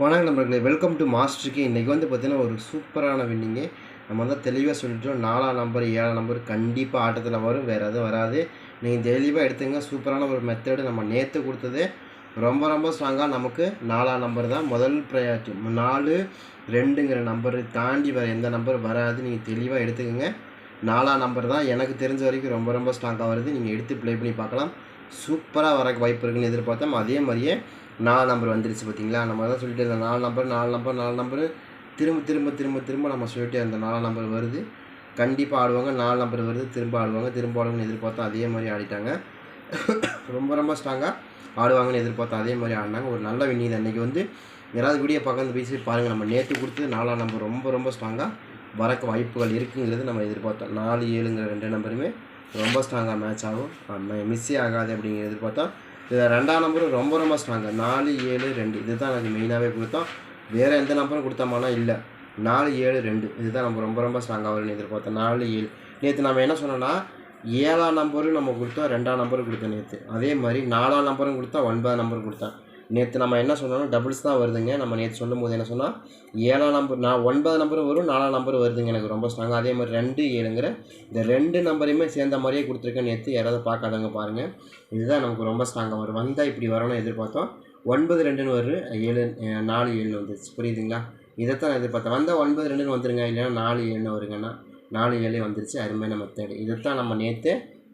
வணக்கம் நண்பர்களே welcome to மாஸ்டருக்கு இன்றைக்கி வந்து பார்த்தீங்கன்னா ஒரு சூப்பரான வின்னிங்கு நம்ம வந்து தெளிவாக சொல்லிட்டோம். நாலாம் நம்பர் ஏழாம் நம்பர் கண்டிப்பாக ஆட்டத்தில் வரும். வேறு எதுவும் வராது. நீங்கள் தெளிவாக எடுத்துங்க. சூப்பரான ஒரு மெத்தடு நம்ம நேற்று கொடுத்தது. ரொம்ப ரொம்ப ஸ்ட்ராங்காக நமக்கு நாலாம் நம்பர் தான் முதல் ப்ரையாரிட்டி நாலு ரெண்டுங்கிற நம்பர் தாண்டி வேறு எந்த நம்பர் வராது. நீங்கள் தெளிவாக எடுத்துக்கோங்க. நாலாம் நம்பர் தான் எனக்கு தெரிஞ்ச வரைக்கும் ரொம்ப ரொம்ப ஸ்ட்ராங்காக வருது. நீங்கள் எடுத்து ப்ளே பண்ணி பார்க்கலாம். சூப்பராக வரக்கு வாய்ப்பு இருக்குன்னு எதிர்பார்த்தோம் அதே மாதிரியே நாலு நம்பர் வந்துருச்சு பார்த்தீங்களா நம்ம தான் சொல்லிட்டு இருந்தோம். நாலு நம்பர் நாலு நம்பர் நாலு நம்பர் திரும்ப திரும்ப திரும்ப திரும்ப நம்ம சொல்லிட்டே இருந்தோம் நாலு நம்பர் வருது. கண்டிப்பாக ஆடுவாங்க. நாலு நம்பர் வருது. திரும்ப ஆடுவாங்க. திரும்ப ஆடுவாங்கன்னு எதிர்பார்த்தோம் அதே மாதிரி ஆடிட்டாங்க. ரொம்ப ரொம்ப ஸ்ட்ராங்காக ஆடுவாங்கன்னு எதிர்பார்த்தோம் அதே மாதிரி ஆடினாங்க. ஒரு நல்ல வின்னிங் அன்றைக்கி வந்து யாராவது வீடியோ பார்க்க பேசி பாருங்கள் நம்ம நேற்று கொடுத்து நாலாம் நம்பர் ரொம்ப ரொம்ப ஸ்ட்ராங்காக வரக்கு வாய்ப்புகள் இருக்குங்கிறது நம்ம எதிர்பார்த்தோம். நாலு ஏழுங்கிற ரெண்டு நம்பருமே ரொம்ப ஸ்ட்ராங்காக மேட்ச் ஆகும். மிஸ்ஸே ஆகாது அப்படிங்கிற எதிர்பார்த்தோம் இதில் ரெண்டாம் நம்பரும் ரொம்ப ரொம்ப ஸ்ட்ராங்காக நாலு ஏழு ரெண்டு. இது தான் எனக்கு மெயினாகவே கொடுத்தோம். வேறு எந்த நம்பரும் கொடுத்தோம்னா இல்லை. நாலு ஏழு ரெண்டு. இதுதான் நம்ம ரொம்ப ரொம்ப ஸ்ட்ராங்காக வரும்னு எதிர்பார்த்தோம். நாலு ஏழு. நேற்று நம்ம என்ன சொன்னோன்னா ஏழாம் நம்பரும் நம்ம கொடுத்தோம் ரெண்டாம் நம்பரும் கொடுத்தோம் நேற்று அதே மாதிரி நாலாம் நம்பரும் கொடுத்தா ஒன்பதாம் நம்பரும் கொடுத்தேன் நேற்று நம்ம என்ன சொன்னோம்னா டபுள்ஸ் தான் வருதுங்க. நம்ம நேற்று சொல்லும் போது என்ன சொன்னால் ஏழாம் நம்பர் நான் ஒன்பது நம்பரும் வரும் நாலாம் நம்பர் வருதுங்க. எனக்கு ரொம்ப ஸ்ட்ராங்காக அதே மாதிரி ரெண்டு ஏழுங்கிற இந்த ரெண்டு நம்பரையுமே சேர்ந்த மாதிரியே கொடுத்துருக்கேன். நேற்று யாராவது பார்க்காதவங்க பாருங்கள் இதுதான் நமக்கு ரொம்ப ஸ்ட்ராங்காக வரும். வந்தால் இப்படி வரணும்னு எதிர்பார்த்தோம். ஒன்பது ரெண்டுன்னு வரும் ஏழு நாலு ஏழுன்னு வந்துச்சு புரியுதுங்களா? இதைத்தான் எதிர்பார்த்தேன். வந்தால் ஒன்பது ரெண்டுன்னு வந்துருங்க. இல்லைன்னா நாலு ஏழுன்னு வருங்கன்னா நாலு ஏழே வந்துருச்சு. அருமையான மெத்தேடு இதைத்தான் நம்ம நேற்று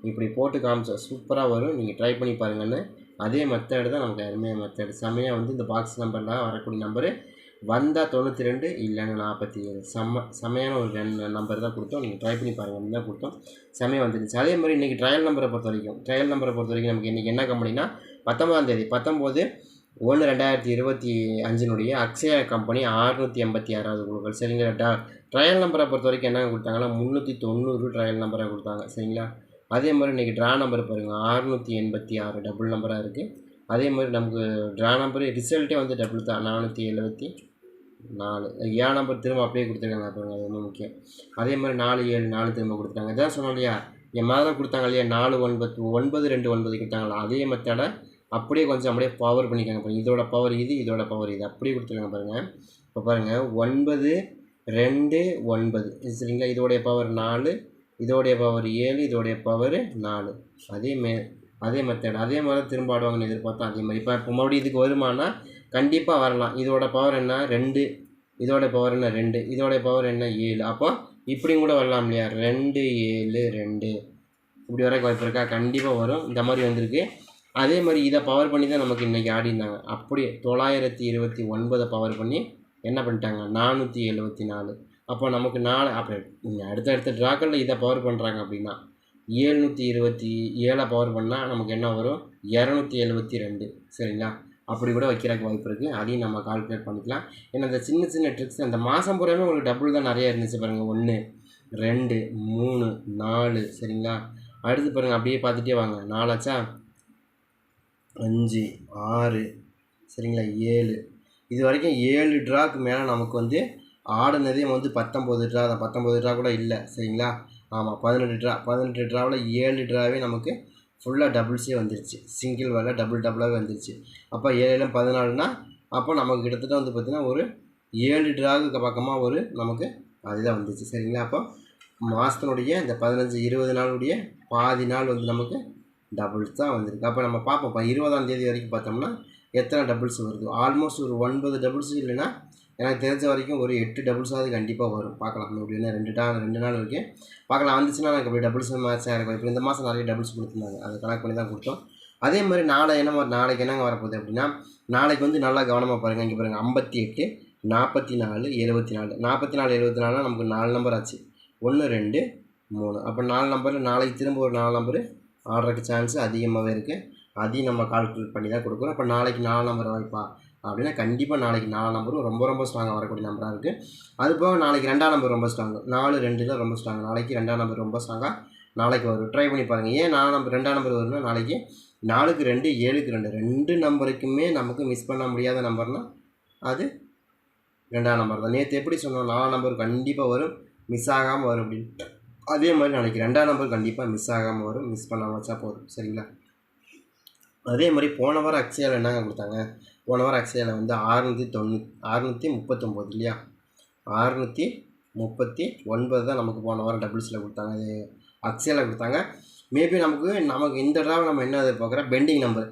இப்படி போட்டு காமிச்சோம். சூப்பராக வரும். நீங்கள் ட்ரை பண்ணி பாருங்கன்னு அதே மெத்தேடு தான் நமக்கு அருமையாக மெத்தேடு செம்மையாக வந்து இந்த பாக்ஸ் நம்பர்லாம் வரக்கூடிய நம்பரு வந்தால் தொண்ணூற்றி ரெண்டு இல்லைன்னா நாற்பத்தி ஏழு செம்ம செம்மையான ஒரு ரெண்டு நம்பர் தான் கொடுத்தோம். நீங்கள் ட்ரை பண்ணி பாருங்கள் தான் கொடுத்தோம். செம்மையாக வந்துருச்சு. அதே மாதிரி இன்றைக்கி ட்ரையல் நம்பரை பொறுத்த வரைக்கும் ட்ரையல் நம்பரை பொறுத்த வரைக்கும் நமக்கு இன்றைக்கி என்ன கம்பெனினா பத்தொம்பதாம் தேதி பத்தொம்போது ஒன்று ரெண்டாயிரத்தி இருபத்தி அஞ்சினுடைய அக்ஷயா கம்பெனி அறுநூற்றி எண்பத்தி ஆறாவது குழுக்கள். சரிங்களா டா ட்ரையல் நம்பரை பொறுத்த வரைக்கும் என்ன கொடுத்தாங்கன்னா முந்நூற்றி தொண்ணூறு ட்ரையல் நம்பரை கொடுத்தாங்க. சரிங்களா? அதே மாதிரி இன்றைக்கி ட்ரா நம்பர் பாருங்கள் அறுநூற்றி எண்பத்தி ஆறு டபுள் நம்பராக இருக்குது அதே மாதிரி நமக்கு ட்ரா நம்பர் ரிசல்ட்டே வந்து டபுள் தான் நானூற்றி எழுபத்தி நாலு. ஏழு நம்பர் திரும்ப அப்படியே கொடுத்துருக்காங்க பாருங்கள் அது ரொம்ப முக்கியம். அதே மாதிரி நாலு ஏழு நாலு திரும்ப கொடுத்துட்டாங்க. இதான் சொன்னோம் இல்லையா? என் மாதிரி கொடுத்தாங்க இல்லையா? நாலு ஒன்பது ஒன்பது ரெண்டு ஒன்பது கொடுத்தாங்களா அதே மெத்தடை அப்படியே கொஞ்சம் அப்படியே பவர் பண்ணிக்காங்க பாருங்கள் இதோட பவர் இது இதோட பவர் இது. அப்படியே கொடுத்துருக்காங்க பாருங்கள் இப்போ பாருங்கள் ஒன்பது ரெண்டு ஒன்பது. இது சரிங்களா? இதோடைய பவர் நாலு இதோடைய பவர் ஏழு இதோடைய பவர் நாலு. அதே மே அதே மெத்தட் அதே மாதிரி திரும்ப ஆடுவாங்கன்னு எதிர்பார்த்தோம் அதே மாதிரி. இப்போ இப்போ மறுபடியும் இதுக்கு வருமானா கண்டிப்பாக வரலாம். இதோட பவர் என்ன? ரெண்டு. இதோட பவர் என்ன? ரெண்டு. இதோட பவர் என்ன? ஏழு. அப்போ இப்படியும் கூட வரலாம் இல்லையா? ரெண்டு ஏழு ரெண்டு. இப்படி வரைக்கும் வாய்ப்பு இருக்கா? கண்டிப்பாக வரும். இந்த மாதிரி வந்திருக்கு. அதே மாதிரி இதை பவர் பண்ணி தான் நமக்கு இன்றைக்கி ஆடினாங்க அப்படியே தொள்ளாயிரத்தி இருபத்தி ஒன்பதை பவர் பண்ணி என்ன பண்ணிட்டாங்க? நானூற்றி எழுபத்தி நாலு. அப்போ நமக்கு நாலு அப்போ அடுத்த அடுத்த ட்ராக்களில் இதை பவர் பண்ணுறாங்க அப்படின்னா ஏழ்நூற்றி இருபத்தி ஏழை பவர் பண்ணால் நமக்கு என்ன வரும்? இரநூத்தி எழுபத்தி ரெண்டு. சரிங்களா? அப்படி கூட வைக்கிறக்கு வாய்ப்பு இருக்குது அதையும் நம்ம கால்குலேட் பண்ணிக்கலாம். ஏன்னா இந்த சின்ன சின்ன ட்ரிக்ஸ் அந்த மாதம் பூராமே உங்களுக்கு டபுள் தான் நிறைய இருந்துச்சு பாருங்கள் ஒன்று ரெண்டு மூணு நாலு. சரிங்களா? அடுத்து பாருங்கள் அப்படியே பார்த்துட்டே வாங்க. நாலாச்சா அஞ்சு ஆறு. சரிங்களா? ஏழு. இது வரைக்கும் ஏழு ட்ராக்கு மேலே நமக்கு வந்து ஆடினதே வந்து பத்தொம்போது ட்ரா தான் பத்தொம்போது ட்ரா கூட இல்லை சரிங்களா? ஆமாம் பதினெட்டு ட்ரா பதினெட்டு ட்ராவில் ஏழு ட்ராவே நமக்கு ஃபுல்லாக டபுள்ஸே வந்துருச்சு. சிங்கிள் வரல டபுள் டபுளாகவே வந்துருச்சு. அப்போ ஏழும் பதினாலுனா அப்போ நமக்கு கிட்டத்தட்ட வந்து பார்த்திங்கன்னா ஒரு ஏழு ட்ராவுக்கு பக்கமாக ஒரு நமக்கு அதுதான் வந்துச்சு சரிங்களா? அப்போ மாதத்தினுடைய இந்த பதினஞ்சு இருபது நாளுடைய பாதி நாள் வந்து நமக்கு டபுள்ஸ் தான் வந்திருக்கு. அப்போ நம்ம பார்ப்போம் இப்போ இருபதாம் தேதி வரைக்கும் பார்த்தோம்னா எத்தனை டபுள்ஸ் வருது. ஆல்மோஸ்ட் ஒரு ஒன்பது டபுள்ஸ் இல்லைன்னா எனக்கு தெரிஞ்ச வரைக்கும் ஒரு எட்டு டபுள்ஸாவது கண்டிப்பாக வரும். பார்க்கலாம். எப்படின்னா ரெண்டு டா ரெண்டு நாள் வரைக்கும் பார்க்கலாம். வந்துச்சுன்னா எனக்கு அப்படி டபுள்ஸ் மேட்ச் எனக்கு இப்போ இந்த மாதம் நிறைய டபுள்ஸ் கொடுத்துருந்தாங்க. அதை கணக்கு பண்ணி தான் கொடுத்தோம். அதே மாதிரி நாளை என்ன நாளைக்கு என்னங்க வரப்போகுது அப்படின்னா நாளைக்கு வந்து நல்லா கவனமாக பாருங்கள் இங்கே பாருங்கள் ஐம்பத்தி எட்டு நாற்பத்தி நாலு எழுபத்தி நாலு. நாற்பத்தி நாலு எழுபத்தி நாலுனா நமக்கு நாலு நம்பர் ஆச்சு. ஒன்று ரெண்டு மூணு. அப்போ நாலு நம்பர் நாளைக்கு திரும்ப ஒரு நாலு நம்பரு ஆடுறதுக்கு சான்ஸ் அதிகமாகவே இருக்குது அதையும் நம்ம கால்குலேட் பண்ணி தான் கொடுக்குறோம் அப்போ நாளைக்கு நாலு நம்பர் வாய்ப்பா அப்படின்னா கண்டிப்பாக நாளைக்கு நாலு நம்பரும் ரொம்ப ரொம்ப ஸ்ட்ராங்காக வரக்கூடிய நம்பராக இருக்குது அது போக நாளைக்கு ரெண்டாம் நம்பர் ரொம்ப ஸ்ட்ராங்கு நாலு ரெண்டில் ரொம்ப ஸ்ட்ராங் நாளைக்கு ரெண்டாம் நம்பர் ரொம்ப ஸ்ட்ராங்காக நாளைக்கு வரும். ட்ரை பண்ணி பாருங்கள் ஏன் நாலு நம்பர் ரெண்டாம் நம்பர் வரும்னா நாளைக்கு நாலுக்கு ரெண்டு ஏழுக்கு ரெண்டு ரெண்டு நம்பருக்குமே நமக்கு மிஸ் பண்ண முடியாத நம்பர்னால் அது ரெண்டாம் நம்பர் தான். நேற்று எப்படி சொன்னோம்? நாலாம் நம்பர் கண்டிப்பாக வரும் மிஸ் ஆகாமல் வரும் அப்படின்ட்டு அதே மாதிரி நாளைக்கு ரெண்டாம் நம்பர் கண்டிப்பாக மிஸ் ஆகாமல் வரும் மிஸ் பண்ணாமல் வச்சா போதும். சரிங்களா? அதே மாதிரி போன வாரம் அக்ஷயாவில் என்னங்க கொடுத்தாங்க? போன வாரம் அக்ஸையில் வந்து ஆறுநூற்றி தொண்ணூ ஆறுநூற்றி முப்பத்தொம்போது இல்லையா? ஆறுநூற்றி முப்பத்தி ஒன்பது தான் நமக்கு போன வாரம் டபுள்ஸில் கொடுத்தாங்க. அது அக்ஸையில் கொடுத்தாங்க. மேபி நமக்கு நமக்கு இந்த தடவை நம்ம என்ன எதிர்பார்க்குறோம் பெண்டிங் நம்பர்.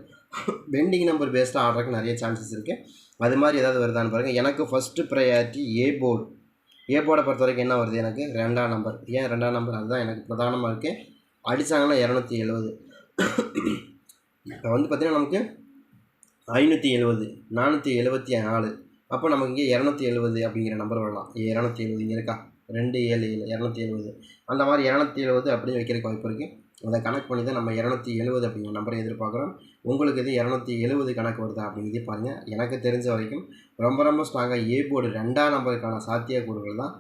பெண்டிங் நம்பர் பேஸ்டாக ஆடுறதுக்கு நிறைய சான்சஸ் இருக்குது அது மாதிரி ஏதாவது வருதான்னு பாருங்கள் எனக்கு first priority A board A போர்டை பொறுத்த வரைக்கும் என்ன வருது எனக்கு? ரெண்டாம் நம்பர். ஏன் ரெண்டாம் நம்பர்? அதுதான் எனக்கு பிரதானமாக இருக்குது அடித்தாங்கன்னா இரநூத்தி எழுபது வந்து பார்த்திங்கன்னா நமக்கு ஐநூற்றி எழுபது நானூற்றி எழுபத்தி நாலு. அப்போ நமக்கு இங்கே இரநூத்தி எழுபது அப்படிங்கிற நம்பர் வரலாம். இரநூத்தி எழுபது இங்கே இருக்கா? ரெண்டு ஏழு ஏழு இரநூத்தி எழுபது அந்த மாதிரி இரநூத்தி எழுபது அப்படின்னு வைக்கிறதுக்கு வாய்ப்பு இருக்குது அதை கணக்கு பண்ணி தான் நம்ம இரநூத்தி எழுபது அப்படிங்கிற நம்பரை எதிர்பார்க்குறோம். உங்களுக்கு இது இரநூத்தி எழுபது கணக்கு வருதா அப்படிங்கிறதே பாருங்கள் எனக்கு தெரிஞ்ச வரைக்கும் ரொம்ப ரொம்ப ஸ்ட்ராங்காக ஏ போர்டு ரெண்டாம் நம்பருக்கான சாத்தியக்கூறுகள் தான்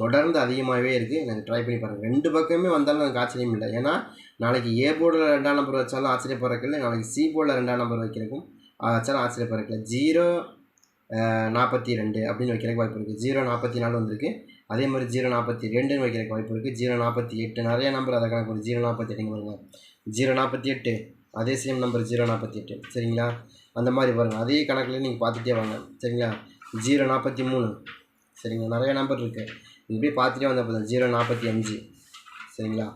தொடர்ந்து அதிகமாகவே இருக்குது எனக்கு ட்ரை பண்ணி பாருங்கள் ரெண்டு பக்கமே வந்தாலும் எனக்கு ஆச்சரியம் இல்லை. ஏன்னா நாளைக்கு ஏ போர்டில் ரெண்டாம் நம்பர் வச்சாலும் ஆச்சரியப்படுறக்கில்ல நாளைக்கு சி போர்டில் ரெண்டாம் நம்பர் வைக்கிறக்கும் வச்சாலும் ஆச்சரியப்படுறக்கில்ல ஜீரோ நாற்பத்தி ரெண்டு அப்படின்னு வைக்கிறக்கு வாய்ப்பு இருக்குது ஜீரோ நாற்பத்தி நாலு வந்திருக்கு. அதே மாதிரி ஜீரோ நாற்பத்தி ரெண்டுன்னு வைக்கிறக்கு வாய்ப்பு இருக்குது ஜீரோ நாற்பத்தி எட்டு நிறைய நம்பர் அதை கணக்கு ஜீரோ நாற்பத்தி எட்டுங்க வருங்க ஜீரோ நாற்பத்தி எட்டு அதே சேம் நம்பர் ஜீரோ நாற்பத்தி எட்டு சரிங்களா? அந்த மாதிரி பாருங்கள் அதே கணக்கில் நீங்கள் பார்த்துட்டே வாங்க. சரிங்களா? ஜீரோ நாற்பத்தி மூணு சரிங்களா? நிறைய நம்பர் இருக்குது இப்படியே பார்த்துட்டே வந்தால் போதும் ஜீரோ நாற்பத்தி அஞ்சு சரிங்களா?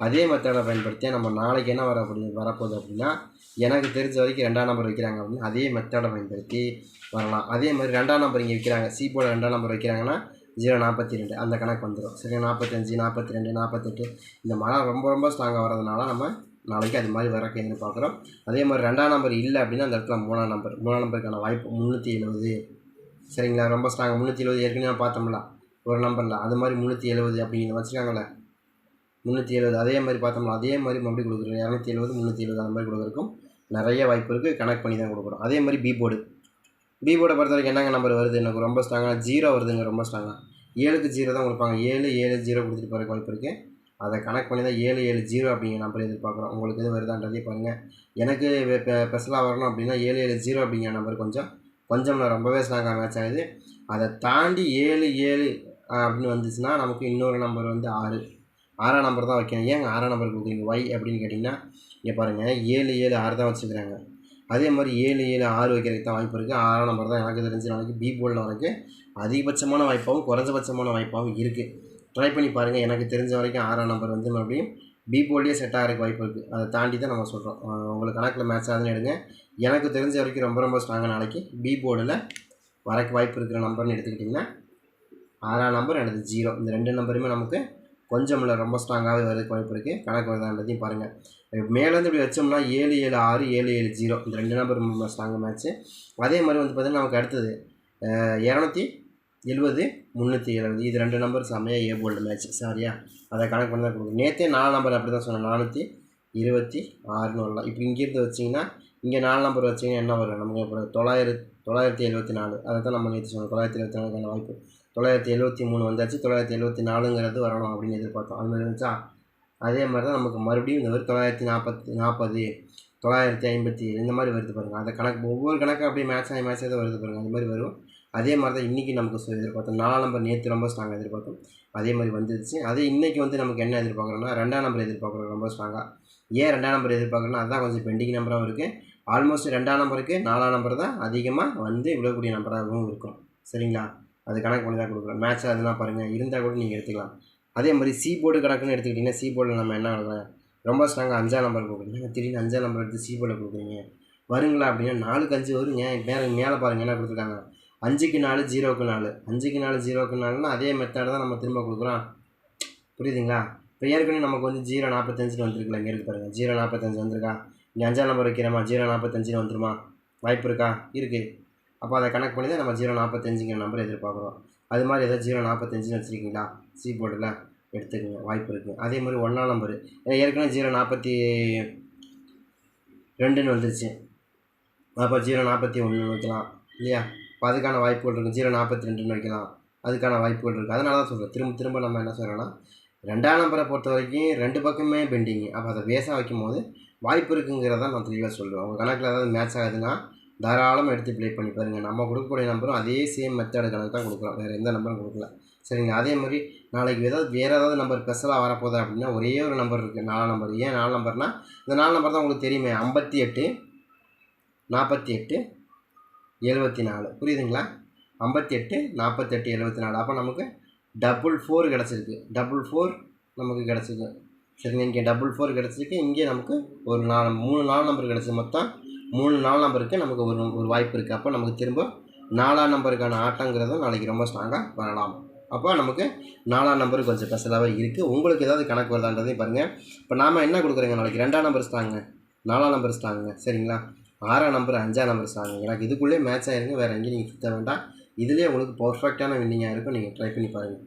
அதே மெத்தடை பயன்படுத்தி நம்ம நாளைக்கு என்ன வர வரப்போகுது அப்படின்னா எனக்கு தெரிஞ்ச வரைக்கும் ரெண்டாம் நம்பர் வைக்கிறாங்க அப்படின்னா அதே மெத்தடை பயன்படுத்தி வரலாம். அதே மாதிரி ரெண்டாம் நம்பர் இங்கே வைக்கிறாங்க. சி ரெண்டாம் நம்பர் வைக்கிறாங்கன்னா ஜீரோ நாற்பத்தி ரெண்டு அந்த கணக்கு வந்துடும் சரி நாற்பத்தஞ்சு நாற்பத்தி ரெண்டு நாற்பத்தெட்டு இந்த மழை ரொம்ப ரொம்ப ஸ்ட்ராங்காக வரதுனால நம்ம நாளைக்கு அது மாதிரி வரக்கு எதிர்பார்க்குறோம் அதே மாதிரி ரெண்டாம் நம்பர் இல்லை அப்படின்னா அந்த இடத்துல மூணாம் நம்பர் மூணாம் நம்பருக்கான வாய்ப்பு முந்நூற்றி எழுபது சரிங்களா? ரொம்ப ஸ்ட்ராங் முந்நூற்றி எழுபது ஏற்கனவே பார்த்தோம்ல. ஒரு நம்பரில் அது மாதிரி முந்நூற்றி எழுபது அப்படிங்கிற வச்சுருக்காங்களே முந்நூற்றி எழுபது அதே மாதிரி பார்த்தோம்னா அதே மாதிரி மறுபடியும் கொடுக்குறோம் இரநூத்தி எழுபது முந்நூற்றி எழுபது அந்த மாதிரி கொடுக்குறக்கும் நிறைய வாய்ப்பு இருக்குது கனெக்ட் பண்ணி தான் கொடுக்குறோம். அதே மாதிரி பி போர்டு பி போர்டை பொறுத்த வரைக்கும் என்னங்க நம்பர் வருது? எனக்கு ரொம்ப ஸ்ட்ராங்காக ஜீரோ வருதுங்க ரொம்ப ஸ்ட்ராங்காக ஏழுக்கு ஜீரோ தான் கொடுப்பாங்க. ஏழு ஏழு ஜீரோ கொடுத்துட்டு போகிறக்கு வாய்ப்பு இருக்குது அதை கனெக்ட் பண்ணி தான் ஏழு ஏழு ஜீரோ அப்படிங்கிற நம்பர் எதிர்பார்க்குறோம். உங்களுக்கு எது வருதான்றதே பாருங்கள் எனக்கு ஸ்பெஷலாக வரணும் அப்படின்னா ஏழு ஏழு ஜீரோ அப்படிங்கிற நம்பர் கொஞ்சம் கொஞ்சம் ரொம்பவே ஸ்ட்ராங்காக மேட்ச் ஆகுது. அதை தாண்டி ஏழு ஏழு அப்படின்னு வந்துச்சுன்னா நமக்கு இன்னொரு நம்பர் வந்து ஆறு. ஆறாம் நம்பர் தான் வைக்கணும். ஏங்க ஆறாம் நம்பர் கொடுக்குறீங்க? ஒய் அப்படின்னு கேட்டிங்கன்னா இங்கே பாருங்கள் ஏழு ஏழு ஆறு தான் வச்சுக்கிறாங்க அதே மாதிரி ஏழு ஏழு ஆறு வைக்கிறதுக்கு தான் வாய்ப்பு இருக்குது ஆறாம் நம்பர் தான் எனக்கு தெரிஞ்ச நாளைக்கு பி போர்டில் வரைக்கும் அதிகபட்சமான வாய்ப்பாகவும் குறைஞ்சபட்சமான வாய்ப்பாகவும் இருக்குது ட்ரை பண்ணி பாருங்கள் எனக்கு தெரிஞ்ச வரைக்கும் ஆறாம் நம்பர் வந்து மறுபடியும் பி போர்ட்லேயே செட் ஆகிறதுக்கு வாய்ப்பு இருக்குது அதை தாண்டி தான் நம்ம சொல்கிறோம் உங்களுக்கு கணக்கில் மேட்ச் ஆகுதுன்னு எடுங்க. எனக்கு தெரிஞ்ச வரைக்கும் ரொம்ப ரொம்ப ஸ்ட்ராங்காக நாளைக்கு பி போர்டில் வரக்கு வாய்ப்பு இருக்கிற நம்பர்னு எடுத்துக்கிட்டிங்கன்னா ஆறாம் நம்பர் எனது ஜீரோ இந்த ரெண்டு நம்பருமே நமக்கு கொஞ்சம் இல்லை ரொம்ப ஸ்ட்ராங்காகவே வரதுக்கு வாய்ப்பு இருக்குது கணக்கு வருதான்றதையும் பாருங்கள் மேலேருந்து இப்படி வச்சோம்னா ஏழு ஏழு ஆறு ஏழு ஏழு ஜீரோ. இந்த ரெண்டு நம்பர் ஸ்ட்ராங் மேட்ச்சு அதே மாதிரி வந்து பார்த்திங்கன்னா நமக்கு அடுத்தது இரநூத்தி எழுபது முந்நூற்றி எழுபது இது ரெண்டு நம்பர் செம்மையாக ஏ போல்டு மேட்ச் சாரியா அதை கணக்கு பண்ணி தான் கொடுக்கும் நேற்றே நாலு நம்பர் அப்படி தான் சொன்னேன். நானூற்றி இருபத்தி ஆறுன்னு வரலாம் இப்போ இங்கேருந்து வச்சிங்கன்னா இங்கே நாலு நம்பர் வச்சிங்கன்னா என்ன வரும்? நமக்கு இப்போ தொள்ளாயிரத்தி தொள்ளாயிரத்தி எழுபத்தி நாலு. அதை தான் நம்ம நேற்று சொன்னோம். தொள்ளாயிரத்தி எழுபத்தி நாலுக்கான வாய்ப்பு. தொள்ளாயிரத்தி எழுபத்தி மூணு வந்தாச்சு. தொள்ளாயிரத்தி எழுபத்தி நாலுங்கிறது வரணும் அப்படின்னு எதிர்பார்த்தோம். அது மாதிரி இருந்துச்சா? அதே மாதிரி தான் நமக்கு மறுபடியும் இந்த மாதிரி தொள்ளாயிரத்தி நாற்பத்தி நாற்பது தொள்ளாயிரத்தி ஐம்பத்தி ஏழு இந்த மாதிரி வருது பாருங்கள் அந்த கணக்கு ஒவ்வொரு கணக்கு அப்படியே மேட்ச் ஆகி மேட்ச் தான் வருது பாருங்கள் அந்த மாதிரி வரும். அதே மாதிரி தான் இன்றைக்கி நமக்கு எதிர்பார்த்தோம். நாலாம் நம்பர் நேற்று ரொம்ப ஸ்ட்ராங்காக எதிர்பார்த்தோம். அதே மாதிரி வந்துருச்சு. அதே இன்றைக்கி வந்து நமக்கு என்ன எதிர்பார்க்குறோம்னா ரெண்டாம் நம்பர் எதிர்பார்க்குறோம் ரொம்ப ஸ்ட்ராங்காக ஏன் ரெண்டாம் நம்பர் எதிர்பார்க்குறோம்னா அதுதான் கொஞ்சம் பெண்டிங் நம்பராகவும் இருக்குது ஆல்மோஸ்ட் ரெண்டாம் நம்பருக்கு நாலாம் நம்பர் தான் அதிகமாக வந்து விழக்கூடிய நம்பராகவும் இருக்கும். சரிங்களா? அது கணக்கு பண்ணி தான் கொடுக்குறோம். மேட்ச் அதெல்லாம் பாருங்கள் இருந்தால் கூட நீங்கள் எடுத்துக்கலாம். அதே மாதிரி சி போர்டு கணக்குன்னு எடுத்துக்கிட்டிங்கன்னா சி போர்டில் நம்ம என்ன ஆகலாம் ரொம்ப ஸ்ட்ராங்காக அஞ்சாம் நம்பர் கொடுக்குறீங்க. திடீர்னு அஞ்சாம் நம்பர் எடுத்து சி போர்டில் கொடுக்குறீங்க. வருங்களா அப்படின்னா நாலுக்கு அஞ்சு வருங்க. மேலே மேலே பாருங்கள் என்ன கொடுத்துருக்காங்க. அஞ்சுக்கு நாலு ஜீரோவுக்கு நாலு. அஞ்சுக்கு நாலு ஜீரோவுக்கு நாலுன்னா அதே மெத்தடை தான் நம்ம திரும்ப கொடுக்குறோம். புரியுதுங்களா? இப்போ ஏற்கனவே நமக்கு வந்து ஜீரோ நாற்பத்தஞ்சுன்னு வந்துருக்குல்ல இங்கே இருக்கு பாருங்கள் ஜீரோ நாற்பத்தஞ்சு வந்திருக்கா? இங்கே அஞ்சாம் நம்பர் வைக்கிறோமா? ஜீரோ நாற்பத்தஞ்சுன்னு வந்துருமா? வாய்ப்பு இருக்கா? இருக்குது அப்போ அதை கணக்கு பண்ணி தான் நம்ம ஜீரோ நாற்பத்தஞ்சுங்கிற நம்பர் எதிர்பார்க்குறோம். அது மாதிரி ஏதாவது ஜீரோ நாற்பத்தஞ்சுன்னு வச்சுருக்கீங்களா? சி போர்டில் எடுத்துக்கோங்க வாய்ப்பு இருக்குது அதே மாதிரி ஒன்றாம் நம்பரு ஏற்கனவே ஜீரோ நாற்பத்தி ரெண்டுன்னு வந்துருச்சு. அப்போ ஜீரோ நாற்பத்தி ஒன்று வைக்கலாம் இல்லையா? இப்போ அதுக்கான வாய்ப்புகள் இருக்குது ஜீரோ நாற்பத்தி ரெண்டுன்னு வைக்கலாம். அதுக்கான வாய்ப்புகள் இருக்குது அதனால தான் சொல்கிறேன் திரும்ப திரும்ப நம்ம என்ன சொல்கிறோன்னா ரெண்டாம் நம்பரை பொறுத்த வரைக்கும் ரெண்டு பக்கமே பெண்டிங்கு அப்போ அதை பேஸாக வைக்கும் போது வாய்ப்பு இருக்குங்கிறத நான் தெளிவாக சொல்லுவேன் உங்கள் கணக்கில் ஏதாவது மேட்ச் ஆகுதுன்னா தாராளமாக எடுத்து ப்ளே பண்ணி பாருங்கள் நம்ம கொடுக்கக்கூடிய நம்பரும் அதே சேம் மெத்தடு கணக்கு தான் கொடுக்குறோம் வேறு எந்த நம்பரும் கொடுக்கல. சரிங்க அதே மாதிரி நாளைக்கு ஏதாவது வேறு ஏதாவது நம்பர் ஸ்பெஷலாக வரப்போகுது அப்படின்னா ஒரே ஒரு நம்பர் இருக்குது நாலு நம்பர் ஏன் நாலு நம்பர்னால் இந்த நாலு நம்பர் தான் உங்களுக்கு தெரியுமே. ஐம்பத்தி எட்டு நாற்பத்தி எட்டு எழுபத்தி நாலு. புரியுதுங்களா? ஐம்பத்தி எட்டு நாற்பத்தெட்டு எழுபத்தி நாலு. அப்போ நமக்கு டபுள் ஃபோர் கிடச்சிருக்கு. டபுள் ஃபோர் நமக்கு கிடச்சிருக்கு. சரிங்க இங்கே டபுள் ஃபோர் கிடச்சிருக்கு. இங்கே நமக்கு ஒரு நாலு மூணு நாலு நம்பர் கிடச்சி மொத்தம் மூணு நாலு நம்பருக்கு நமக்கு ஒரு ஒரு வாய்ப்பு இருக்குது அப்போ நமக்கு திரும்ப நாலாம் நம்பருக்கான ஆட்டங்கிறதும் நாளைக்கு ரொம்ப ஸ்ட்ராங்காக வரலாம். அப்போ நமக்கு நாலாம் நம்பர் கொஞ்சம் ஸ்பெஷலாகவே இருக்குது உங்களுக்கு ஏதாவது கணக்கு வருதான்றதையும் பாருங்கள் இப்போ நாம் என்ன கொடுக்குறோங்க நாளைக்கு? ரெண்டாம் நம்பர் ஸ்ட்ராங்க நாலாம் நம்பர் ஸ்ட்ராங்க சரிங்களா? ஆறாம் நம்பர் அஞ்சாம் நம்பர் ஸ்ட்ராங்க எனக்கு இதுக்குள்ளேயே மேட்ச் ஆகிருங்க வேறு எங்கேயும் நீங்கள் சுற்ற வேண்டாம். இதுலேயே உங்களுக்கு பர்ஃபெக்டான வின்னிங்காக இருக்கும். நீங்கள் ட்ரை பண்ணி பாருங்கள்